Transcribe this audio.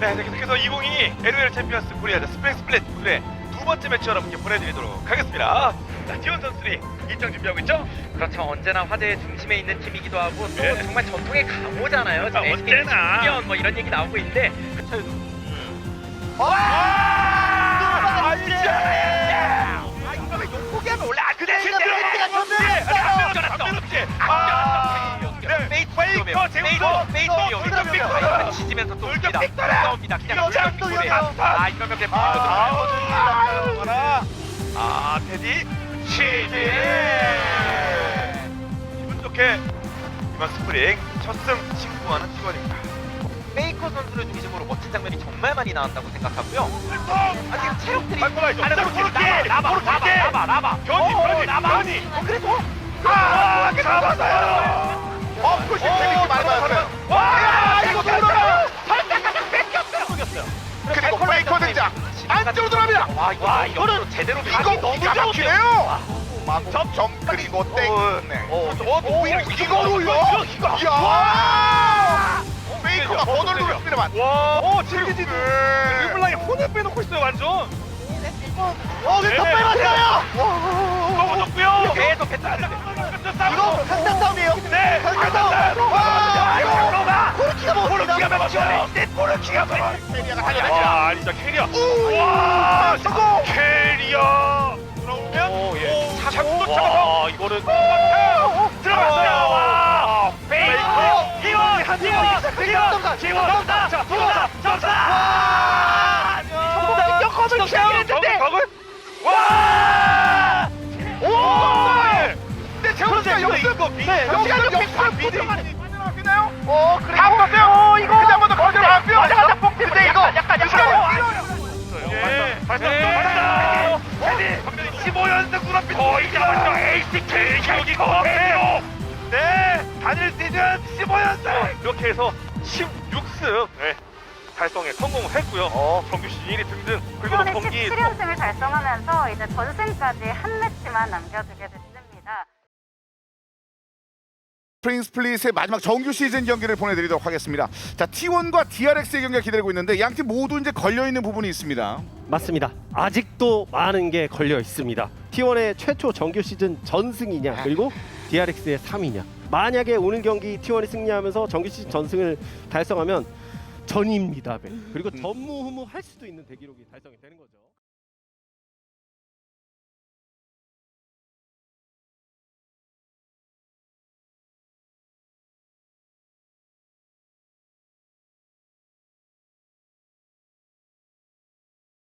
네, 계속해서 2022 LOL 챔피언스 코리아 스프링 스플릿 오늘의 두 번째 매치 여러분께 보내드리도록 하겠습니다. 자, 지원 선수들이 일정 준비하고 있죠? 그렇죠. 언제나 화제의 중심에 있는 팀이기도 하고 또 네. 정말 전통의 강호잖아요. 지금 아, SK 언제나. 중견 뭐 이런 얘기 나오고 있는데 아, 이제! 아, 이거 왜 포기하면 원래 안 그래? 이거 페이스가 졌네. 아, 네, 페이트 페이커 페이트 제우스! 페이트 어, 위험해. 돌격 페이트 빅토르! 지지면서 또 돌격 옵니다. 빅토르! 나옵니다. 그냥 이거 돌격 빅토르! 빅토르. 아, 아 이러면 그냥 아, 빅토르. 아, 아, 테디 치즈. 기분 좋게 이번 스프링 첫승 친구하는 시원입니다. 페이커 선수를 중심으로 멋진 장면이 정말 많이 나왔다고 생각하고요. 아 지금 체력들이 코르키! 라바 코르키! 라바 라바 라바 변이, 어, 변이, 라바. 변이. 어, 그래도 아, 잡았어요. 등장. 안쪽으로 들어갑니다. 와, 이거 와, 이거는 제대로 이거 너무 기가. 막히네요. 점 그리고 땡. 네. 어, 오, 오히려 이거로요? 이거. 이야. 페이커가 번호를 노렸습니다만. 와, 오, 칠기지. 네. 르블랑이 혼을 빼놓고 있어요, 완전. 어, 네. 또 빼맞아요. 넘어졌고요. 계속 괜찮은데. 이거 강단 싸움이에요. 먹었어요. 네, 코르키가 먹었어요. 캐리어가 달려냅니다. 와, 아니다, 캐리어. 와, 성공. 캐리어. 들어오면 오, 예. 오, 잡고 잡아서 이거는 들어갔어요. 와, 페이커. 기원, 기원, 기원, 기원. 자, 자, 자, 자. 정답 역업을 취하겠는데. 와! 오! 근데 제우스가 역습 네, 역습 역습 미드 빠져나왔나요? 어, 그리고 다 썼어요. 이거 그냥 한번더 거절 나왔고요. 약간 근데 이거 약간 예. 다시 한번 테디 15연승 구라빛 거의 잡았죠. ACK 경기가 없네요. 네, 단일 시즌 15연승. 이렇게 해서 16승. 네, 달성에 성공했고요. 어, 정규 시즌 1위 등등. 그리고 경기 17연승을 달성하면서 이제 전승까지 한 매치만 남겨두게 됐습니다. 스프링 스플릿의 마지막 정규 시즌 경기를 보내드리도록 하겠습니다. 자, T1과 DRX의 경기가 기다리고 있는데 양 팀 모두 이제 걸려 있는 부분이 있습니다. 맞습니다. 아직도 많은 게 걸려 있습니다. T1의 최초 정규 시즌 전승이냐 그리고 DRX의 3위냐. 만약에 오늘 경기 T1이 승리하면서 정규 시즌 전승을 달성하면 전입니다. 그리고 전무후무할 수도 있는 대기록이 달성이 되는 거죠.